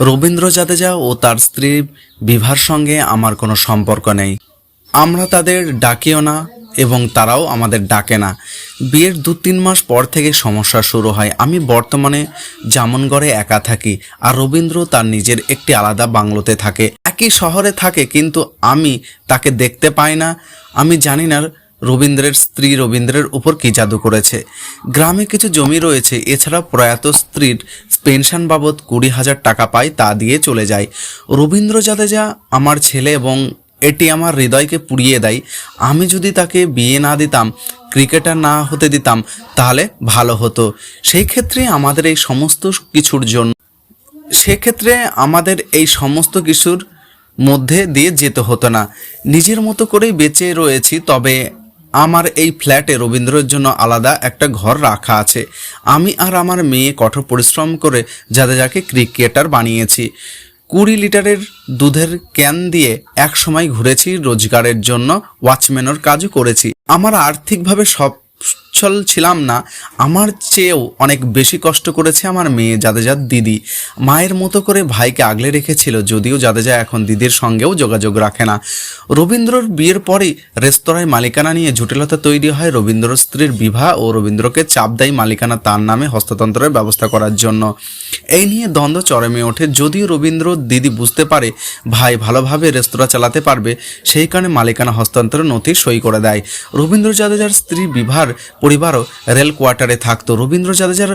রবীন্দ্র জাদেজা ও তার স্ত্রী বিভার সঙ্গে আমার কোনো সম্পর্ক নেই। আমরা তাদের ডাকিও না এবং তারাও আমাদের ডাকে না। বিয়ের দু তিন মাস পর থেকে সমস্যা শুরু হয়। আমি বর্তমানে জামনগড়ে একা থাকি আর রবীন্দ্র তার নিজের একটি আলাদা বাংলোতে থাকে। একই শহরে থাকে কিন্তু আমি তাকে দেখতে পাই না। আমি জানি না রবীন্দ্রের স্ত্রী রবীন্দ্রের উপর কি জাদু করেছে? গ্রামে কিছু জমি রয়েছে এছাড়া প্রয়াত স্ত্রীর পেনশন বাবদ কুড়ি হাজার টাকা পায় তা দিয়ে চলে যায়। রবীন্দ্র জাদেজা আমার ছেলে এবং এটি আমার হৃদয়কে পুড়িয়ে দেয়। আমি যদি তাকে বিয়ে না দিতাম, ক্রিকেটার না হতে দিতাম, তাহলে ভালো হতো। সেই ক্ষেত্রে আমাদের এই সমস্ত কিছুর জন্য সেক্ষেত্রে আমাদের এই সমস্ত কিছুর মধ্যে দিয়ে যেতে হতো না। নিজের মতো করেই বেঁচে রয়েছি, তবে আমার এই ফ্ল্যাটে রবীন্দ্রের জন্য আলাদা একটা ঘর রাখা আছে। আমি আর আমার মেয়ে কঠোর পরিশ্রম করে যাকে ক্রিকেটার বানিয়েছি। কুড়ি লিটারের দুধের ক্যান দিয়ে এক সময় ঘুরেছি, রোজগারের জন্য ওয়াচম্যানের কাজও করেছি। আমার আর্থিকভাবে সচ্ছল ছিলাম না। আমার চেয়েও অনেক বেশি কষ্ট করেছে আমার মেয়ে জাদেজার দিদি। মায়ের মতো করে ভাইকে আগলে রেখেছিল, যদিও জাদেজা এখন দিদির সঙ্গেও যোগাযোগ রাখে না। রবীন্দ্রর বিয়ের পরেই রেস্তোরাঁয় মালিকানা নিয়ে জটিলতা তৈরি হয় রবীন্দ্র স্ত্রীর বিবাহ ও রবীন্দ্রকে চাপ দেয় মালিকানা তার নামে হস্তান্তরের ব্যবস্থা করার জন্য। এই নিয়ে দ্বন্দ্ব চরমে ওঠে, যদিও রবীন্দ্র দিদি বুঝতে পারে ভাই ভালোভাবে রেস্তোরাঁ চালাতে পারবে, সেই কারণে মালিকানা হস্তান্তরের নথি সই করে দেয়। রবীন্দ্র জাদেজার স্ত্রী বিভার পরিবারও রেল কোয়ার্টারে থাকতো। রবীন্দ্র জাদেজার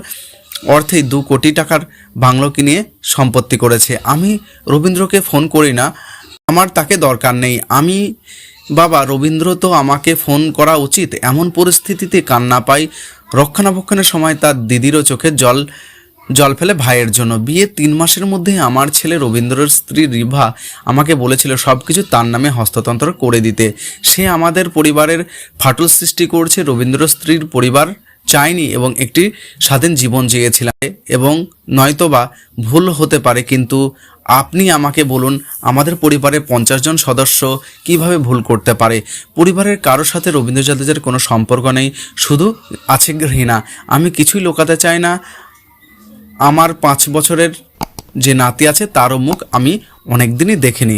অর্থেই দু কোটি টাকার বাংলো কিনে সম্পত্তি করেছে। আমি রবীন্দ্রকে ফোন করি না, আমার তাকে দরকার নেই। আমি, বাবা, রবীন্দ্র তো আমাকে ফোন করা উচিত। এমন পরিস্থিতিতে কান্না পাই, রক্ষণাবেক্ষণের সময় তার দিদিরও চোখের জল জল ফেলে ভাইয়ের জন্য। বিয়ে তিন মাসের মধ্যেই আমার ছেলে রবীন্দ্রের স্ত্রী রিভা আমাকে বলেছিল সব কিছু তার নামে হস্তান্তর করে দিতে। সে আমাদের পরিবারের ফাটল সৃষ্টি করছে, রবীন্দ্র স্ত্রীর পরিবার চায়নি এবং একটি স্বাধীন জীবন জিয়েছিলাম। এবং নয়তোবা ভুল হতে পারে, কিন্তু আপনি আমাকে বলুন, আমাদের পরিবারের পঞ্চাশ জন সদস্য কীভাবে ভুল করতে পারে? পরিবারের কারোর সাথে রবীন্দ্র জাদেজার কোনো সম্পর্ক নেই, শুধু আছে ঘৃণা। আমি কিছুই লোকাতে চাই না আমার পাঁচ বছরের যে নাতি আছে তারও মুখ আমি অনেক দিনই দেখিনি